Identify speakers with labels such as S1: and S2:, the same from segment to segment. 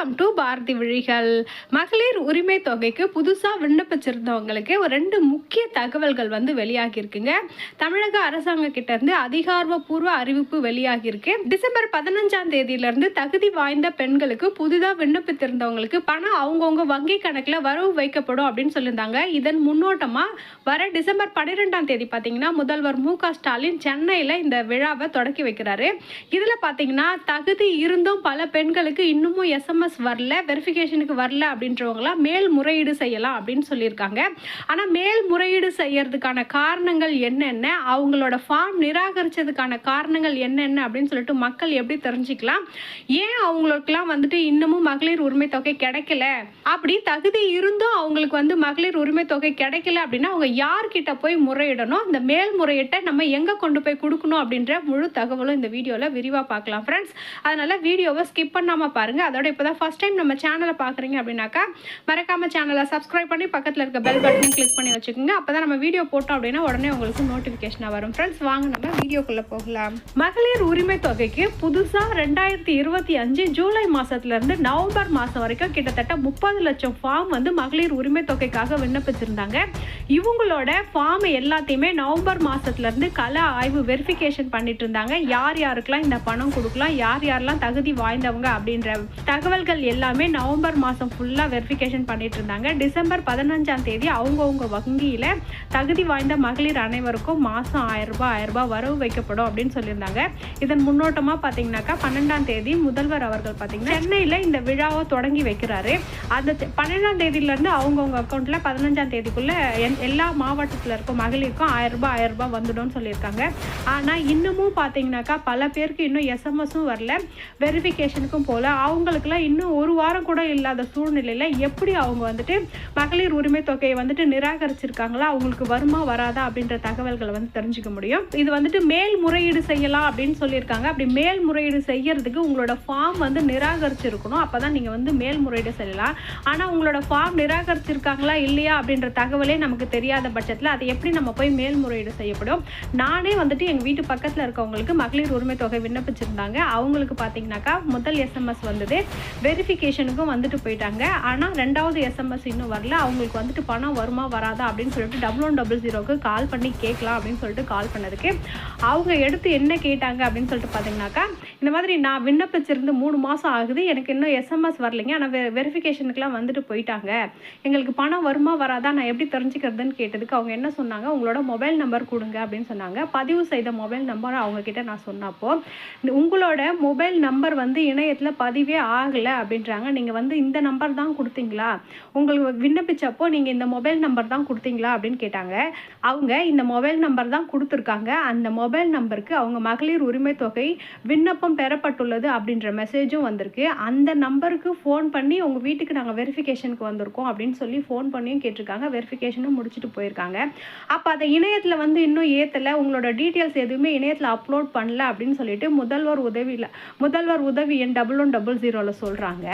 S1: Welcome to Bharathi விழிகள். மகளிர் உரிமை தொகைக்கு புதுசாக விண்ணப்பிச்சிருந்தவங்களுக்கு ஒரு ரெண்டு முக்கிய தகவல்கள் வந்து வெளியாகியிருக்குங்க. தமிழக அரசாங்க கிட்டேருந்து அதிகாரப்பூர்வ அறிவிப்பு வெளியாகியிருக்கு. டிசம்பர் பதினஞ்சாம் தேதியிலேருந்து தகுதி வாய்ந்த பெண்களுக்கு புதிதாக விண்ணப்பித்திருந்தவங்களுக்கு பணம் அவங்கவுங்க வங்கி கணக்கில் வரவு வைக்கப்படும் அப்படின்னு சொல்லியிருந்தாங்க. இதன் முன்னோட்டமாக வர டிசம்பர் பன்னிரெண்டாம் தேதி பார்த்தீங்கன்னா முதல்வர் மு க ஸ்டாலின் சென்னையில் இந்த விழாவை தொடக்கி வைக்கிறாரு. இதில் பார்த்தீங்கன்னா தகுதி இருந்தும் பல பெண்களுக்கு இன்னமும் எஸ்எம்எஸ் வரல வெரிஃபிகேஷனுக்கு வரல அப்படின்றவங்களாம் மேல் முறையீடு செய்யலாம் அப்படின்னு சொல்லியிருக்காங்க. ஆனால் மேல் முறையீடு செய்யறதுக்கான காரணங்கள் என்னென்ன அவங்களோட ஃபார்ம் நிராகரிச்சதுக்கான காரணங்கள் என்னென்ன அப்படின்னு சொல்லிட்டு மக்கள் எப்படி தெரிஞ்சுக்கலாம்? ஏன் அவங்களுக்குலாம் வந்துட்டு இன்னமும் மகளிர் உரிமை தொகை கிடைக்கல? அப்படி தகுதி இருந்தும் அவங்களுக்கு வந்து மகளிர் உரிமை தொகை கிடைக்கல அப்படின்னா அவங்க யார்கிட்ட போய் முறையிடணும்? அந்த மேல்முறையிட்ட நம்ம எங்கே கொண்டு போய் கொடுக்கணும் அப்படின்ற முழு தகவலும் இந்த வீடியோவில் விரிவாக பார்க்கலாம். ஃப்ரெண்ட்ஸ் அதனால் வீடியோவை ஸ்கிப் பண்ணாமல் பாருங்கள் அதோட இப்போ தான் ஃபஸ்ட் டைம் நம்ம சேனலை பார்க்குறீங்க அப்படின்னாக்கா மறக்காமல் சேனலை சப்ஸ்கிரைப் பண்ணி பக்கத்தில் இருக்க பெல் பட்டனையும் கிளிக் பண்ணி வச்சுக்கோங்க. அப்போ தான் நம்ம வீடியோ போட்டோம் அப்படின்னா உடனே உங்களுக்கு நோட்டிஃபிகேஷனாக வரும். ஃப்ரெண்ட்ஸ் வாங்க நம்ம வீடியோக்குள்ளே போகலாம். மகளிர் உரிமை தொகைக்கு புதுசாக ரெண்டாயிரத்தி இருபத்தி அஞ்சு ஜூலை மாதத்துலேருந்து நவம்பர் மாதம் வரைக்கும் கிட்டத்தட்ட முப்பது லட்சம் ஃபார்ம் வந்து மகளிர் உரிமை தொகைக்காக விண்ணப்பிச்சிருந்தாங்க. இவங்களோட ஃபார்ம் எல்லாத்தையுமே நவம்பர் மாதத்துலேருந்து கல ஆய்வு வெரிஃபிகேஷன் பண்ணிட்டு இருந்தாங்க. யார் யாருக்கெல்லாம் இந்த பணம் கொடுக்கலாம் யார் யாரெல்லாம் தகுதி வாய்ந்தவங்க அப்படின்ற தகவல்கள் எல்லாமே நவம்பர் மாதம் ஃபுல்லாக வெரிஃபிகேஷன் பண்ணிட்டு இருந்தாங்க. டிசம்பர் பதினஞ்சாம் தேதி அவங்கவுங்க வங்கியில் தகுதி வாய்ந்த மகளிர் அனைவருக்கும் மாதம் ஆயிரரூபா ஆயிரரூபா வரவு வைக்கப்படும் அப்படின்னு சொல்லியிருந்தாங்க. இதன் முன்னோட்டமாக பார்த்தீங்கன்னாக்கா பன்னெண்டாம் தேதி முதல்வர் அவர்கள் பார்த்தீங்கன்னா சென்னையில் இந்த விழாவை தொடங்கி வைக்கிறாரு. அந்த பன்னெண்டாம் தேதியிலேருந்து அவங்கவுங்க அக்கௌண்ட்டில் பதினஞ்சாம் தேதிக்குள்ளே எல்லா மாவட்டத்தில் இருக்க மகளிருக்கும் ஆயிரரூபா ஆயிரரூபா வந்துடும் வந்துடும்னு சொல்லியிருக்காங்க. ஆனால் இன்னமும் பார்த்தீங்கன்னாக்கா பல பேருக்கு இன்னும் எஸ்எம்எஸும் வரல. வெரிஃபிகேஷனுக்கும் போகல அவங்களுக்குலாம் இன்னும் இன்னும் ஒரு வாரம் கூட இல்லாத சூழ்நிலையில் எப்படி அவங்க வந்துட்டு மகளிர் உரிமை தொகையை வந்துட்டு நிராகரிச்சிருக்காங்களா? அவங்களுக்கு வருமா வராதா? அப்படின்ற தகவல்களை வந்து தெரிஞ்சுக்க முடியும். இது வந்துட்டு மேல் முறையீடு செய்யலாம் அப்படின்னு சொல்லியிருக்காங்க. அப்படி மேல் முறையீடு செய்யறதுக்கு உங்களோட ஃபார்ம் வந்து நிராகரிச்சிருக்கணும். அப்போ தான் நீங்கள் வந்து மேல் முறையீடு செய்யலாம். ஆனால் உங்களோட ஃபார்ம் நிராகரிச்சிருக்காங்களா இல்லையா? அப்படின்ற தகவலே நமக்கு தெரியாத பட்சத்தில் அதை எப்படி நம்ம போய் மேல்முறையீடு செய்யப்படும்? நானே வந்துட்டு எங்கள் வீட்டு பக்கத்தில் இருக்கவங்களுக்கு மகளிர் உரிமை தொகை விண்ணப்பிச்சிருந்தாங்க. அவங்களுக்கு பார்த்தீங்கன்னாக்கா முதல் எஸ்எம்எஸ் வந்தது. வெரிஃபிகேஷனுக்கும் வந்துட்டு போயிட்டாங்க. ஆனால் ரெண்டாவது எஸ்எம்எஸ் இன்னும் வரல. அவங்களுக்கு வந்துட்டு பணம் வருமா வராதா அப்படின்னு சொல்லிட்டு டபுள் ஒன் டபுள் ஜீரோக்கு கால் பண்ணி கேட்கலாம் அப்படின்னு சொல்லிட்டு கால் பண்ணதுக்கு. அவங்க எடுத்து என்ன கேட்டாங்க அப்படின்னு சொல்லிட்டு பார்த்தீங்கன்னாக்கா இந்த மாதிரி நான் விண்ணப்பிச்சிருந்து மூணு மாதம் ஆகுது. எனக்கு இன்னும் எஸ்எம்எஸ் வரலைங்க. ஆனால் வெ வெரிஃபிகேஷனுக்குலாம் வந்துட்டு போயிட்டாங்க. எங்களுக்கு பணம் வருமா வராதா? நான் எப்படி தெரிஞ்சுக்கிறதுன்னு கேட்டதுக்கு அவங்க என்ன சொன்னாங்க? உங்களோட மொபைல் நம்பர் கொடுங்க அப்படின்னு சொன்னாங்க. பதிவு செய்த மொபைல் நம்பர் அவங்கக்கிட்ட நான் சொன்னப்போ உங்களோட மொபைல் நம்பர் வந்து இணையத்தில் பதிவே ஆகலை அப்படின்றாங்க. நீங்கள் வந்து இந்த நம்பர் தான் கொடுத்தீங்களா? உங்களுக்கு விண்ணப்பிச்சப்போ நீங்கள் இந்த மொபைல் நம்பர் தான் கொடுத்தீங்களா அப்படின்னு கேட்டாங்க. அவங்க இந்த மொபைல் நம்பர் தான் கொடுத்துருக்காங்க. அந்த மொபைல் நம்பருக்கு அவங்க மகளிர் உரிமை தொகை விண்ணப்பம் பெறப்பட்டுள்ளது அப்படின்ற மெசேஜும் வந்திருக்கு. அந்த நம்பருக்கு ஃபோன் பண்ணி உங்கள் வீட்டுக்கு நாங்கள் வெரிஃபிகேஷனுக்கு வந்திருக்கோம் அப்படின்னு சொல்லி ஃபோன் பண்ணியும் கேட்டிருக்காங்க. வெரிஃபிகேஷனும் முடிச்சுட்டு போயிருக்காங்க. அப்போ அதை இணையத்தில் வந்து இன்னும் ஏற்றலை உங்களோட டீட்டெயில்ஸ் எதுவுமே இணையத்தில் அப்லோட் பண்ணல அப்படின்னு சொல்லிட்டு முதல்வர் உதவியில் முதல்வர் உதவி எண் டபுள் ஒன் டபுள் ஜீரோவில் சொல்கிறாங்க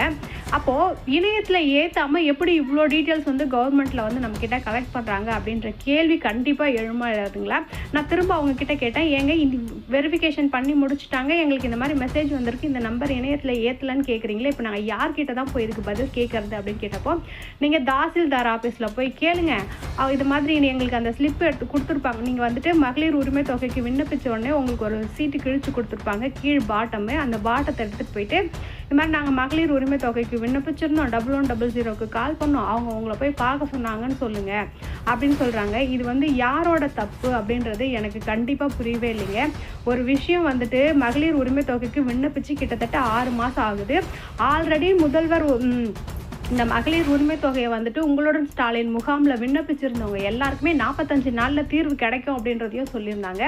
S1: அப்போது இணையத்தில் ஏற்றாமல் எப்படி இவ்வளோ டீட்டெயில்ஸ் வந்து கவர்மெண்ட்டில் வந்து நம்மக்கிட்ட கலெக்ட் பண்ணுறாங்க அப்படின்ற கேள்வி கண்டிப்பாக எழுமா எழுதுங்களா நான் திரும்ப அவங்கக்கிட்ட கேட்டேன். ஏங்க இந்த வெரிஃபிகேஷன் பண்ணி முடிச்சுட்டாங்க. எங்களுக்கு இந்த மாதிரி மாதிரி மெசேஜ் வந்திருக்கு. இந்த நம்பர் இணையத்தில் ஏற்றலன்னு கேட்குறீங்களே இப்போ நாங்கள் யார்கிட்ட தான் போய் இதுக்கு பதில் கேட்குறது அப்படின்னு கேட்டப்போ நீங்கள் தாசில்தார் ஆஃபீஸில் போய் கேளுங்க. இது மாதிரி எங்களுக்கு அந்த ஸ்லிப் எடுத்து கொடுத்துருப்பாங்க. நீங்கள் வந்துட்டு மகளிர் உரிமை தொகைக்கு விண்ணப்பிச்ச உடனே உங்களுக்கு ஒரு சீட்டு கிழிச்சு கொடுத்துருப்பாங்க. கீழ் பாட்டமு அந்த பாட்டத்தை எடுத்துகிட்டு போயிட்டு இந்த மாதிரி நாங்கள் மகளிர் உரிமை தொகைக்கு விண்ணப்பிச்சிருந்தோம். டபுள் ஒன் டபுள் ஜீரோக்கு கால் பண்ணோம். அவங்க உங்களை போய் பார்க்க சொன்னாங்கன்னு சொல்லுங்கள் அப்படின்னு சொல்கிறாங்க இது வந்து யாரோட தப்பு அப்படின்றது எனக்கு கண்டிப்பாக புரியவே இல்லைங்க. ஒரு விஷயம் வந்துட்டு மகளிர் உரிமை தொகைக்கு விண்ணப்பிச்சு கிட்டத்தட்ட ஆறு மாதம் ஆகுது. ஆல்ரெடி முதல்வர் இந்த மகளிர் உரிமை தொகையை வந்துட்டு உங்களுடன் ஸ்டாலின் முகாமில் விண்ணப்பிச்சிருந்தவங்க எல்லாருக்குமே நாற்பத்தஞ்சு நாளில் தீர்வு கிடைக்கும் அப்படின்றதையும் சொல்லியிருந்தாங்க.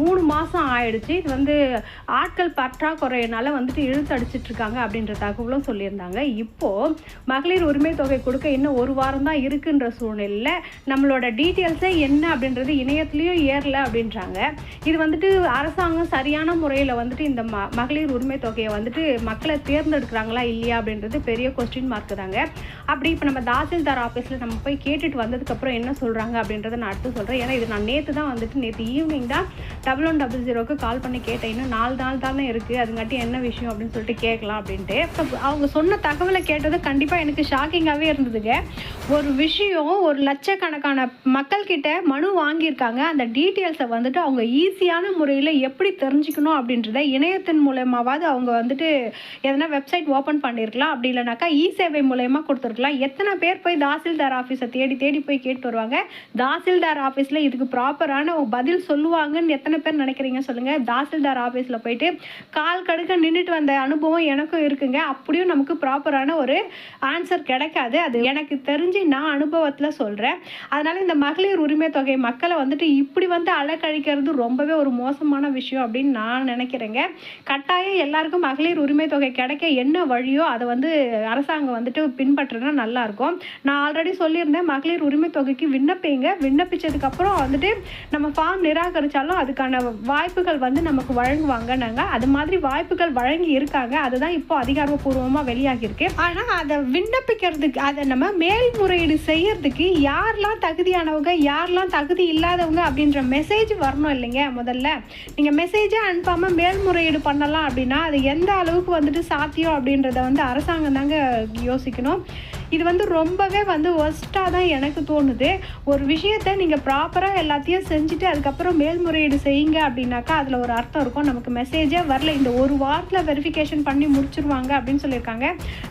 S1: மூணு மாதம் ஆயிடுச்சு. இது வந்து ஆட்கள் பற்றாக்குறையினால வந்துட்டு இழுத்தடிச்சிட்டு இருக்காங்க அப்படின்ற தகவலும் சொல்லியிருந்தாங்க. இப்போது மகளிர் உரிமை தொகை கொடுக்க இன்னும் ஒரு வாரம் தான் இருக்குன்ற சூழ்நிலையில் நம்மளோட டீட்டெயில்ஸே என்ன அப்படின்றது இணையத்துலேயும் ஏறல அப்படின்றாங்க. இது வந்துட்டு அரசாங்கம் சரியான முறையில் வந்துட்டு இந்த ம மகளிர் உரிமை தொகையை வந்துட்டு மக்களை தேர்ந்தெடுக்கிறாங்களா இல்லையா அப்படின்றது பெரிய கொஸ்டின் மார்க் தாங்க. சொல்கிறாங்க அப்படி இப்போ நம்ம தாசில்தார் ஆஃபீஸில் நம்ம போய் கேட்டுட்டு வந்ததுக்கப்புறம் என்ன சொல்கிறாங்க அப்படின்றத நான் அடுத்து சொல்கிறேன் ஏன்னா இது நான் நேற்று தான் வந்துட்டு நேற்று ஈவினிங் தான் டபுள் ஒன் டபுள் ஜீரோக்கு கால் பண்ணி கேட்டேன். இன்னும் நாலு நாள் தானே இருக்குது அதுங்காட்டி என்ன விஷயம் அப்படின்னு சொல்லிட்டு கேட்கலாம் அப்படின்ட்டு. அவங்க சொன்ன தகவலை கேட்டது கண்டிப்பாக எனக்கு ஷாக்கிங்காகவே இருந்ததுங்க. ஒரு விஷயம் ஒரு லட்சக்கணக்கான மக்கள்கிட்ட மனு வாங்கியிருக்காங்க. அந்த டீட்டெயில்ஸை வந்துட்டு அவங்க ஈஸியான முறையில் எப்படி தெரிஞ்சுக்கணும் அப்படின்றத இணையத்தின் மூலயமாவது அவங்க வந்துட்டு எதனா வெப்சைட் ஓப்பன் பண்ணியிருக்கலாம் அப்படி இல்லைனாக்கா இ சேவை மூலயமா கொடுத்துருக்கலாம். எத்தனை பேர் போய் தாசில்தார் ஆஃபீஸை தேடி தேடி போய் கேட்டு வருவாங்க? தாசில்தார் ஆஃபீஸில் இதுக்கு ப்ராப்பரான பதில் சொல்லுவாங்கன்னு எத்தனை பேர் நினைக்கிறீங்க சொல்லுங்கள் தாசில்தார் ஆஃபீஸில் போயிட்டு கால் கடுக்க நின்றுட்டு வந்த அனுபவம் எனக்கும் இருக்குங்க. அப்படியும் நமக்கு ப்ராப்பரான ஒரு ஆன்சர் கிடைக்காது. அது எனக்கு தெரிஞ்சு நான் அனுபவத்தில் சொல்கிறேன் அதனால் இந்த மகளிர் உரிமை தொகை மக்களை வந்துட்டு இப்படி வந்து அலக்கழிக்கிறது ரொம்பவே ஒரு மோசமான விஷயம் அப்படின்னு நான் நினைக்கிறேங்க. கட்டாயம் எல்லாருக்கும் மகளிர் உரிமை தொகை கிடைக்க என்ன வழியோ அதை வந்து அரசாங்கம் வந்துட்டு பின்பற்றினா நல்லாயிருக்கும். நான் ஆல்ரெடி சொல்லியிருந்தேன் மகளிர் உரிமை தொகைக்கு விண்ணப்பிங்க. விண்ணப்பிச்சதுக்கப்புறம் வந்துட்டு நம்ம ஃபார்ம் நிராகரித்தாலும் அதுக்கான வாய்ப்புகள் வந்து நமக்கு வழங்குவாங்க நாங்கள் அது மாதிரி வாய்ப்புகள் வழங்கி இருக்காங்க. அதுதான் இப்போ அதிகாரப்பூர்வமாக வெளியாகியிருக்கு. ஆனால் அதை விண்ணப்பிக்கிறதுக்கு அதை நம்ம மேல்முறையீடு செய்யறதுக்கு யாரெல்லாம் தகுதியானவங்க யாரெல்லாம் தகுதி இல்லாதவங்க அப்படின்ற மெசேஜ் வரணும் இல்லைங்க முதல்ல. நீங்கள் மெசேஜே அனுப்பாமல் மேல்முறையீடு பண்ணலாம் அப்படின்னா அது எந்த அளவுக்கு வந்துட்டு சாத்தியம் அப்படின்றத வந்து அரசாங்கம் தாங்க யோசிக்கணும். 嗯。இது வந்து ரொம்பவே வந்து ஒஸ்ட்டாக தான் எனக்கு தோணுது. ஒரு விஷயத்த நீங்கள் ப்ராப்பராக எல்லாத்தையும் செஞ்சுட்டு அதுக்கப்புறம் மேல்முறையீடு செய்யுங்க அப்படின்னாக்கா அதில் ஒரு அர்த்தம் இருக்கும். நமக்கு மெசேஜே வரல. இந்த ஒரு வாரத்தில் வெரிஃபிகேஷன் பண்ணி முடிச்சிருவாங்க அப்படின்னு சொல்லியிருக்காங்க.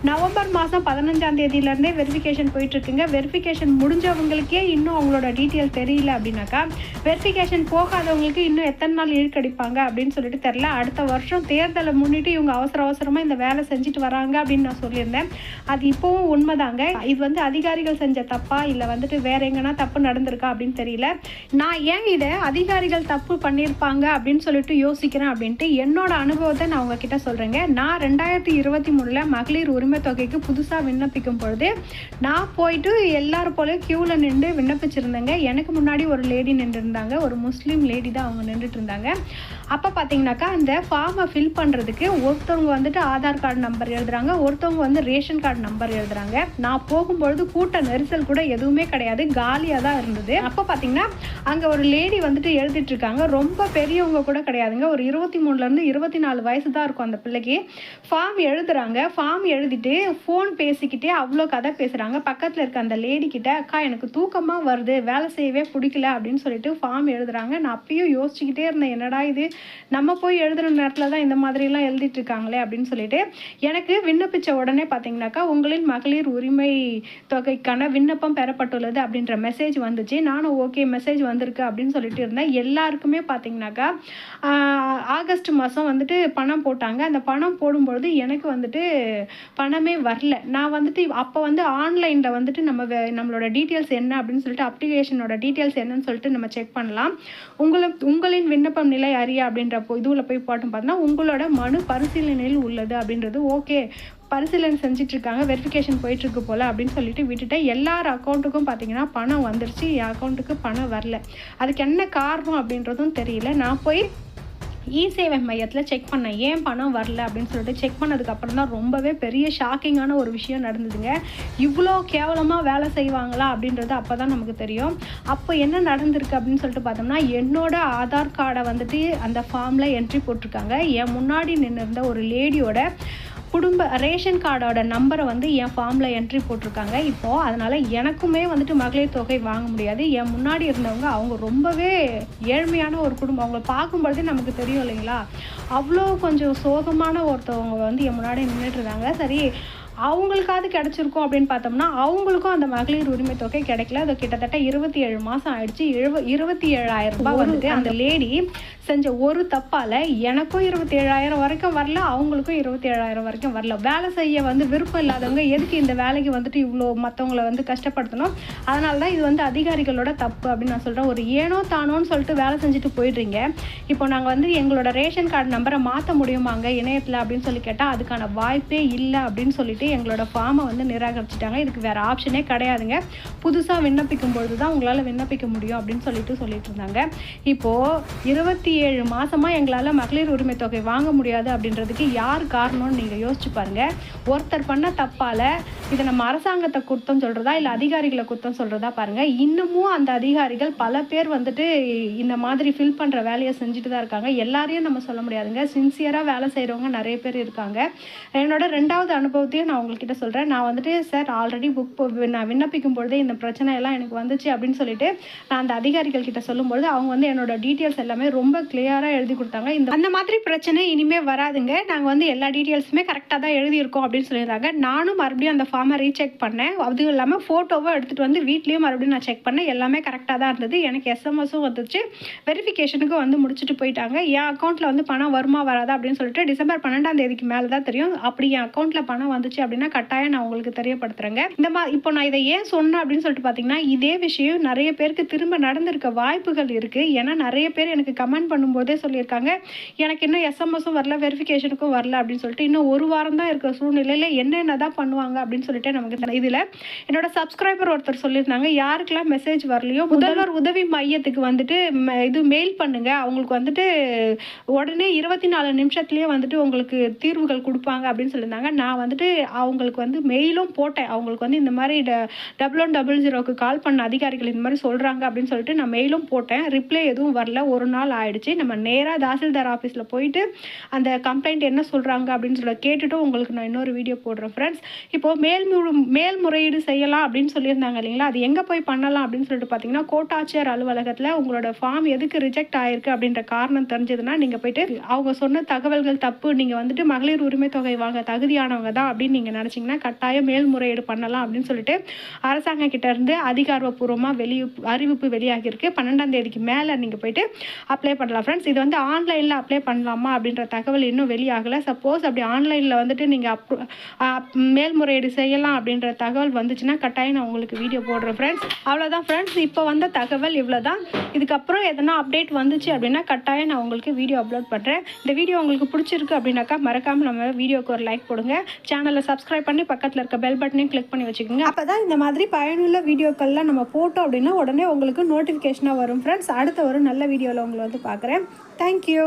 S1: நவம்பர் மாதம் பதினஞ்சாம் தேதியிலேருந்தே வெரிஃபிகேஷன் போயிட்டுருக்குங்க. வெரிஃபிகேஷன் முடிஞ்சவங்களுக்கே இன்னும் அவங்களோட டீட்டெயில் தெரியல அப்படின்னாக்கா வெரிஃபிகேஷன் போகாதவங்களுக்கு இன்னும் எத்தனை நாள் இழுக்கடிப்பாங்க அப்படின்னு சொல்லிட்டு தெரில அடுத்த வருஷம் தேர்தலை முன்னிட்டு இவங்க அவசர அவசரமாக இந்த வேலை செஞ்சுட்டு வராங்க அப்படின்னு நான் சொல்லியிருந்தேன். அது இப்போவும் உண்மைதாங்க இது வந்து அதிகாரிகள் செஞ்ச தப்பா? இல்லை வந்துட்டு வேற எங்கன்னா தப்பு நடந்திருக்கா அப்படின்னு தெரியல. நான் ஏன் இதை அதிகாரிகள் தப்பு பண்ணியிருப்பாங்க அப்படின்னு சொல்லிட்டு யோசிக்கிறேன் அப்படின்ட்டு என்னோட அனுபவத்தை நான் உங்ககிட்ட சொல்கிறேங்க நான் ரெண்டாயிரத்தி இருபத்தி மூணில் மகளிர் உரிமை தொகைக்கு புதுசாக விண்ணப்பிக்கும் பொழுது நான் போயிட்டு எல்லாரும் போல க்யூவில் நின்று விண்ணப்பிச்சிருந்தேங்க. எனக்கு முன்னாடி ஒரு லேடி நின்று இருந்தாங்க ஒரு முஸ்லீம் லேடி தான் அவங்க நின்றுட்டு இருந்தாங்க அப்போ பார்த்தீங்கன்னாக்கா அந்த ஃபார்மை ஃபில் பண்ணுறதுக்கு ஒருத்தவங்க வந்துட்டு ஆதார் கார்டு நம்பர் எழுதுறாங்க. ஒருத்தவங்க வந்து ரேஷன் கார்டு நம்பர் எழுதுறாங்க. நான் போகும்பொழுது கூட்ட நெரிசல் கூட எதுவுமே கிடையாது காலியாக தான் இருந்தது. அப்போ பார்த்தீங்கன்னா அங்கே ஒரு லேடி வந்துட்டு எழுதிட்டு இருக்காங்க. ரொம்ப பெரியவங்க கூட கிடையாதுங்க. ஒரு இருபத்தி மூணுலேருந்து இருபத்தி நாலு வயசு தான் இருக்கும் அந்த பிள்ளைக்கு. ஃபார்ம் எழுதுறாங்க. ஃபார்ம் எழுதிட்டு ஃபோன் பேசிக்கிட்டே அவ்வளோ கதை பேசுகிறாங்க பக்கத்தில் இருக்க அந்த லேடி கிட்ட அக்கா எனக்கு தூக்கமாக வருது. வேலை செய்யவே பிடிக்கல. அப்படின்னு சொல்லிட்டு ஃபார்ம் எழுதுறாங்க. நான் அப்பயும் யோசிச்சுக்கிட்டே இருந்தேன். என்னடா இது? நம்ம போய் எழுதுகிற நேரத்தில் தான் இந்த மாதிரிலாம் எழுதிட்டு இருக்காங்களே? அப்படின்னு சொல்லிட்டு எனக்கு விண்ணப்பிச்ச உடனே பார்த்தீங்கன்னாக்கா உங்களின் மகளிர் உரிமை தொகைக்கான விண்ணப்பம் பெறப்பட்டுள்ளது அப்படின்ற மெசேஜ் வந்துச்சு. நானும் ஓகே மெசேஜ் வந்திருக்கு அப்படின்னு சொல்லிட்டு இருந்தேன். எல்லாருக்குமே பார்த்தீங்கன்னாக்கா ஆகஸ்ட் மாதம் வந்துட்டு பணம் போட்டாங்க. அந்த பணம் போடும்பொழுது எனக்கு வந்துட்டு பணமே வரல. நான் வந்துட்டு அப்போ வந்து ஆன்லைனில் வந்துட்டு நம்ம நம்மளோட டீட்டெயில்ஸ் என்ன அப்படின்னு சொல்லிட்டு அப்ளிகேஷனோட டீட்டெயில்ஸ் என்னன்னு சொல்லிட்டு நம்ம செக் பண்ணலாம். உங்களை உங்களின் விண்ணப்பம் நிலை அறிய அப்படின்ற இதுவில் போய் போட்டு பார்த்தோம்னா உங்களோட மனு பரிசீலனையில் உள்ளது அப்படின்றது ஓகே பரிசீலனை செஞ்சுட்டு இருக்காங்க வெரிஃபிகேஷன் போயிட்டுருக்கு போல் அப்படின்னு சொல்லிட்டு விட்டுட்டேன். எல்லார் அக்கௌண்ட்டுக்கும் பார்த்தீங்கன்னா பணம் வந்துருச்சு. என் அக்கௌண்ட்டுக்கு பணம் வரல. அதுக்கு என்ன காரணம் அப்படின்றதும் தெரியல. நான் போய் இ சேவை மையத்தில் செக் பண்ணேன். ஏன் பணம் வரல அப்படின்னு சொல்லிட்டு செக் பண்ணதுக்கப்புறம் தான் ரொம்பவே பெரிய ஷாக்கிங்கான ஒரு விஷயம் நடந்ததுங்க. இவ்வளோ கேவலமாக வேலை செய்வாங்களா அப்படின்றது அப்போ தான் நமக்கு தெரியும். அப்போ என்ன நடந்திருக்கு அப்படின்னு சொல்லிட்டு பார்த்தோம்னா என்னோட ஆதார் கார்டை வந்துட்டு அந்த ஃபார்மில் என்ட்ரி போட்டிருக்காங்க. என் முன்னாடி நின்று இருந்த ஒரு லேடியோட குடும்ப ரேஷன் கார்டோட நம்பரை வந்து என் ஃபார்மில் என்ட்ரி போட்டிருக்காங்க. இப்போது அதனால் எனக்குமே வந்துட்டு மகளிர் தொகை வாங்க முடியாது. என் முன்னாடி இருந்தவங்க அவங்க ரொம்பவே ஏழ்மையான ஒரு குடும்பம். அவங்கள பார்க்கும்பொழுதே நமக்கு தெரியும் இல்லைங்களா? அவ்வளோ கொஞ்சம் சோகமான ஒருத்தவங்க வந்து என் முன்னாடி நின்றுட்டு இருந்தாங்க. சரி அவங்களுக்காவது கிடைச்சிருக்கும் அப்படின்னு பார்த்தோம்னா அவங்களுக்கும் அந்த மகளிர் உரிமை தொகை கிடைக்கல. அது கிட்டத்தட்ட இருபத்தி ஏழு மாதம் ஆயிடுச்சு. எழுவ இருபத்தி ஏழாயிரம் ரூபாய் வந்துட்டு அந்த லேடி செஞ்ச ஒரு தப்பால் எனக்கும் இருபத்தி ஏழாயிரம் வரைக்கும் வரல அவங்களுக்கும் இருபத்தி ஏழாயிரம் வரைக்கும் வரல. வேலை செய்ய வந்து விருப்பம் இல்லாதவங்க எதுக்கு இந்த வேலைக்கு வந்துட்டு இவ்வளோ மற்றவங்கள வந்து கஷ்டப்படுத்தணும்? அதனால தான் இது வந்து அதிகாரிகளோட தப்பு அப்படின்னு நான் சொல்கிறேன் ஒரு ஏனோ தானோன்னு சொல்லிட்டு வேலை செஞ்சுட்டு போயிடுறீங்க. இப்போ நாங்கள் வந்து எங்களோட ரேஷன் கார்டு நம்பரை மாற்ற முடியுமாங்க இணையத்தில் அப்படின்னு சொல்லி கேட்டால் அதுக்கான வாய்ப்பே இல்லை அப்படின்னு சொல்லிட்டு சொல்லிட்டு எங்களோட ஃபார்மை வந்து நிராகரிச்சிட்டாங்க. இதுக்கு வேறு ஆப்ஷனே கிடையாதுங்க. புதுசாக விண்ணப்பிக்கும் பொழுது தான் உங்களால் விண்ணப்பிக்க முடியும் அப்படின்னு சொல்லிட்டு சொல்லிட்டு இருந்தாங்க. இப்போது இருபத்தி ஏழு மாதமாக எங்களால் மகளிர் உரிமை தொகை வாங்க முடியாது அப்படின்றதுக்கு யார் காரணம்னு நீங்கள் யோசிச்சு பாருங்கள் ஒருத்தர் பண்ண தப்பால் இதை நம்ம அரசாங்கத்தை குத்தம் சொல்கிறதா இல்லை அதிகாரிகளை குத்தம் சொல்கிறதா பாருங்கள் இன்னமும் அந்த அதிகாரிகள் பல பேர் வந்துட்டு இந்த மாதிரி ஃபில் பண்ணுற வேலையை செஞ்சுட்டு தான் இருக்காங்க. எல்லாரையும் நம்ம சொல்ல முடியாதுங்க. சின்சியராக வேலை செய்கிறவங்க நிறைய பேர் இருக்காங்க. என்னோட ரெண்டாவது அனுபவத்தையும் நான் உங்கள்கிட்ட சொல்கிறேன் நான் வந்துட்டு சார் ஆல்ரெடி புக் நான் விண்ணப்பிக்கும் பொழுதே இந்த பிரச்சனை எல்லாம் எனக்கு வந்துச்சு அப்படின்னு சொல்லிட்டு நான் அந்த அதிகாரிகள் கிட்ட சொல்லும்பொழுது அவங்க வந்து என்னோட டீட்டெயில்ஸ் எல்லாமே ரொம்ப கிளியராக எழுதி கொடுத்தாங்க. இந்த அந்த மாதிரி பிரச்சனை இனிமே வராதுங்க. நாங்கள் வந்து எல்லா டீட்டெயில்ஸுமே கரெக்டாக தான் எழுதியிருக்கோம் அப்படின்னு சொல்லியிருந்தாங்க. நானும் மறுபடியும் அந்த ஃபார்மை ரீசெக் பண்ணேன். அதுவும் இல்லாமல் ஃபோட்டோவை எடுத்துகிட்டு வந்து வீட்லேயும் மறுபடியும் நான் செக் பண்ணேன். எல்லாமே கரெக்டாக தான் இருந்தது. எனக்கு எஸ்எம்எஸும் வந்துச்சு. வெரிஃபிகேஷனுக்கு வந்து முடிச்சுட்டு போயிட்டாங்க. என் அக்கௌண்ட்டில் வந்து பணம் வருமா வராதா அப்படின்னு சொல்லிட்டு டிசம்பர் பன்னெண்டாம் தேதிக்கு மேலே தான் தெரியும். அப்படி என் அக்கௌண்ட்டில் பணம் வந்துச்சு அப்படின்னா கட்டாயம் நான் உங்களுக்கு தெரியப்படுத்துகிறேங்க இந்த மா இப்போ நான் இதை ஏன் சொன்னேன் அப்படின்னு சொல்லிட்டு பார்த்தீங்கன்னா இதே விஷயம் நிறைய பேருக்கு திரும்ப நடந்திருக்க வாய்ப்புகள் இருக்குது ஏன்னா நிறைய பேர் எனக்கு கமெண்ட் பண்ணும்போதே சொல்லியிருக்காங்க எனக்கு இன்னும் எஸ்எம்எஸும் வரல வெரிஃபிகேஷனுக்கும் வரல அப்படின்னு சொல்லிட்டு இன்னும் ஒரு வாரம் தான் இருக்கிற சூழ்நிலையில் என்னென்ன தான் பண்ணுவாங்க அப்படின்னு சொல்லிட்டு நமக்கு இதில் என்னோட சப்ஸ்கிரைபர் ஒருத்தர் சொல்லியிருந்தாங்க யாருக்கெல்லாம் மெசேஜ் வரலையோ முதல்வர் உதவி மையத்துக்கு வந்துட்டு இது மெயில் பண்ணுங்க. அவங்களுக்கு வந்துட்டு உடனே இருபத்தி நாலு நிமிஷத்துலேயே வந்துட்டு உங்களுக்கு தீர்வுகள் கொடுப்பாங்க அப்படின்னு சொல்லியிருந்தாங்க. நான் வந்துட்டு அவங்களுக்கு வந்து மெயிலும் போட்டேன். அவங்களுக்கு வந்து இந்த மாதிரி டபுள் ஒன் டபுள் ஜீரோக்கு கால் பண்ண அதிகாரிகள் இந்த மாதிரி சொல்கிறாங்க அப்படின்னு சொல்லிட்டு நான் மெயிலும் போட்டேன். ரிப்ளை எதுவும் வரல. ஒரு நாள் ஆயிடுச்சு. நம்ம நேராக தாசில்தார் ஆஃபீஸில் போயிட்டு அந்த கம்ப்ளைண்ட் என்ன சொல்கிறாங்க அப்படின்னு சொல்ல கேட்டுட்டு உங்களுக்கு நான் இன்னொரு வீடியோ போடுறேன் ஃப்ரெண்ட்ஸ் இப்போது மேல்முறை மேல்முறையீடு செய்யலாம் அப்படின்னு சொல்லியிருந்தாங்க இல்லைங்களா? அது எங்கே போய் பண்ணலாம் அப்படின்னு சொல்லிட்டு பார்த்தீங்கன்னா கோட்டாட்சியர் அலுவலகத்தில் உங்களோட ஃபார்ம் எதுக்கு ரிஜெக்ட் ஆயிருக்கு அப்படின்ற காரணம் தெரிஞ்சதுன்னா நீங்கள் போயிட்டு அவங்க சொன்ன தகவல்கள் தப்பு. நீங்கள் வந்துட்டு மகளிர் உரிமை தொகை வாங்க தகுதியானவங்க தான் அப்படின்னு நீங்கள் நினச்சிங்கன்னா கட்டாயம் மேல்முறையீடு பண்ணலாம் அப்படின்னு சொல்லிட்டு அரசாங்கம் கிட்டேருந்து அதிகாரப்பூர்வமாக வெளி அறிவிப்பு வெளியாகியிருக்கு. பன்னெண்டாம் தேதிக்கு மேலே நீங்கள் போயிட்டு அப்ளை பண்ணலாம். ஃப்ரெண்ட்ஸ் இது வந்து ஆன்லைனில் அப்ளை பண்ணலாமா அப்படின்ற தகவல் இன்னும் வெளியாகலை. சப்போஸ் அப்படி ஆன்லைனில் வந்துட்டு நீங்கள் அப்ரூ மேல்முறையீடு செய்யலாம் அப்படின்ற தகவல் வந்துச்சுன்னா கட்டாயம் நான் உங்களுக்கு வீடியோ போடுறேன். ஃப்ரெண்ட்ஸ் அவ்வளோதான் ஃப்ரெண்ட்ஸ் இப்போ வந்த தகவல் இவ்வளோ தான் இதுக்கப்புறம் எதனா அப்டேட் வந்துச்சு அப்படின்னா கட்டாயம் நான் உங்களுக்கு வீடியோ அப்லோட் பண்ணுறேன் இந்த வீடியோ உங்களுக்கு பிடிச்சிருக்கு அப்படின்னாக்கா மறக்காமல் நம்ம வீடியோக்கு ஒரு லைக் போடுங்க. சேனலை சப்ஸ்கிரைப் பண்ணி பக்கத்தில் இருக்க பெல் பட்டனையும் கிளிக் பண்ணி வச்சுக்கோங்க. அப்போ தான் இந்த மாதிரி பயனுள்ள வீடியோக்கள்லாம் நம்ம போட்டோம் அப்படின்னா உடனே உங்களுக்கு நோட்டிஃபிகேஷனாக வரும். ஃப்ரெண்ட்ஸ் அடுத்த ஒரு நல்ல வீடியோவில் உங்களை வந்து பார்க்குறேன். தேங்க்யூ